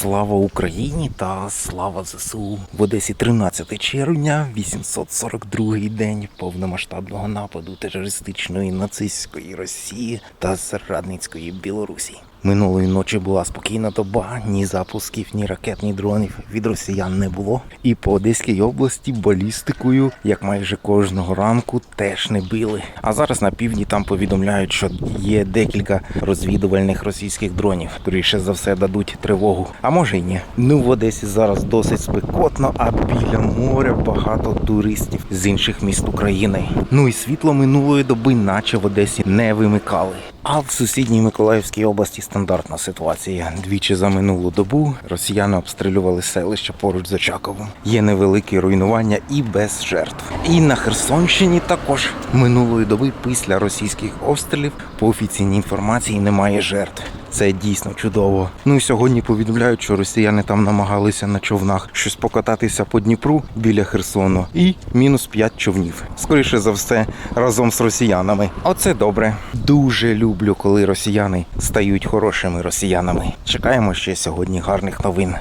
Слава Україні та слава ЗСУ. В Одесі 13 червня, 842-й день повномасштабного нападу терористичної нацистської Росії та зрадницької Білорусі. Минулої ночі була спокійна доба, ні запусків, ні ракет, ні дронів від росіян не було. І по Одеській області балістикою, як майже кожного ранку, теж не били. А зараз на півдні там повідомляють, що є декілька розвідувальних російських дронів. Скоріше за все дадуть тривогу. А може й ні. Ну в Одесі зараз досить спекотно, а біля моря багато туристів з інших міст України. Ну і світло минулої доби, наче в Одесі не вимикали. А в сусідній Миколаївській області стандартна ситуація. Двічі за минулу добу росіяни обстрілювали селище поруч з Очаковом. Є невеликі руйнування і без жертв. І на Херсонщині також минулої доби після російських обстрілів по офіційній інформації немає жертв. Це дійсно чудово. Ну і сьогодні повідомляють, що росіяни там намагалися на човнах щось покататися по Дніпру біля Херсону, і мінус 5 човнів. Скоріше за все, разом з росіянами. Оце добре. Дуже люблю, коли росіяни стають хорошими росіянами. Чекаємо ще сьогодні гарних новин.